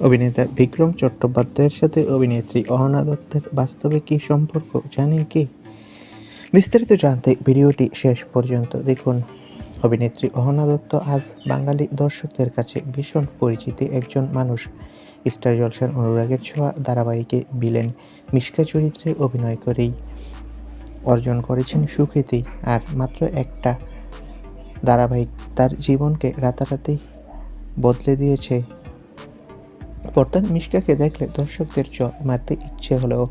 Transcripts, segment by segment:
অভিনেতা বিক্রম চট্টোপাধ্যায়ের সাথে অভিনেত্রী অহনা দত্তের বাস্তবে কী সম্পর্ক জানেন কি? বিস্তারিত জানতে ভিডিওটি শেষ পর্যন্ত দেখুন। অভিনেত্রী অহনা দত্ত আজ বাঙালি দর্শকদের কাছে ভীষণ পরিচিতি একজন মানুষ। স্টার জলসার অনুরাগের ছোঁয়া ধারাবাহিকে বিলেন মিশকা চরিত্রে অভিনয় করেই অর্জন করেছেন সুখ্যাতি আর মাত্র একটা ধারাবাহিক তার জীবনকে রাতারাতি বদলে দিয়েছে পর্দার মিশকাকে দেখলে দর্শকদের চর মারতে ইচ্ছে হলেও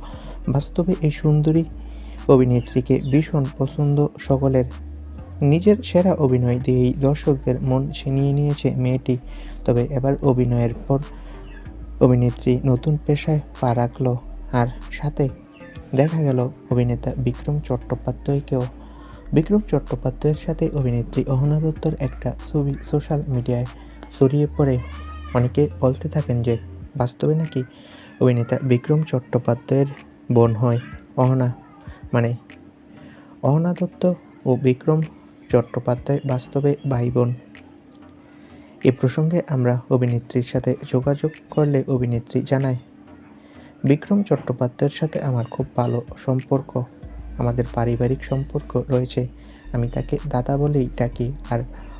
বাস্তবে এই সুন্দরী অভিনেত্রীকে ভীষণ পছন্দ সকলের। নিজের সেরা অভিনয় দিয়েই দর্শকদের মন ছিনিয়ে নিয়েছে মেয়েটি। তবে এবার অভিনয়ের পর অভিনেত্রী নতুন পেশায় পা রাখল আর সাথে দেখা গেল অভিনেতা বিক্রম চট্টোপাধ্যায়কেও। বিক্রম চট্টোপাধ্যায়ের সাথে অভিনেত্রী অহনা দত্তর একটা ছবি সোশ্যাল মিডিয়ায় ছড়িয়ে পড়ে। অনেকে বলতে থাকেন যে বাস্তবে নাকি অভিনেতা বিক্রম চট্টোপাধ্যায়ের বোন হয় অহনা। মানে অহনা দত্ত ও বিক্রম চট্টোপাধ্যায় বাস্তবে ভাই বোন। এ প্রসঙ্গে আমরা অভিনেত্রীর সাথে যোগাযোগ করলে অভিনেত্রী জানায়, বিক্রম চট্টোপাধ্যায়ের সাথে আমার খুব ভালো সম্পর্ক, আমাদের পারিবারিক সম্পর্ক রয়েছে, আমি তাকে দাদা বলেই ডাকি আর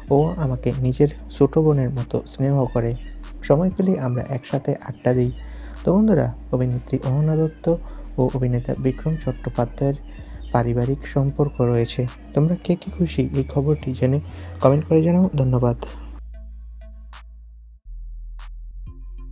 ও আমাকে নিজের ছোটো বোনের মতো স্নেহ করে। সময় পেলে আমরা একসাথে আড্ডা দিই। তো বন্ধুরা, অভিনেত্রী অহনা দত্ত ও অভিনেতা বিক্রম চট্টোপাধ্যায়ের পারিবারিক সম্পর্ক রয়েছে। তোমরা কে কে খুশি এই খবরটি জেনে কমেন্ট করে জানাও। ধন্যবাদ।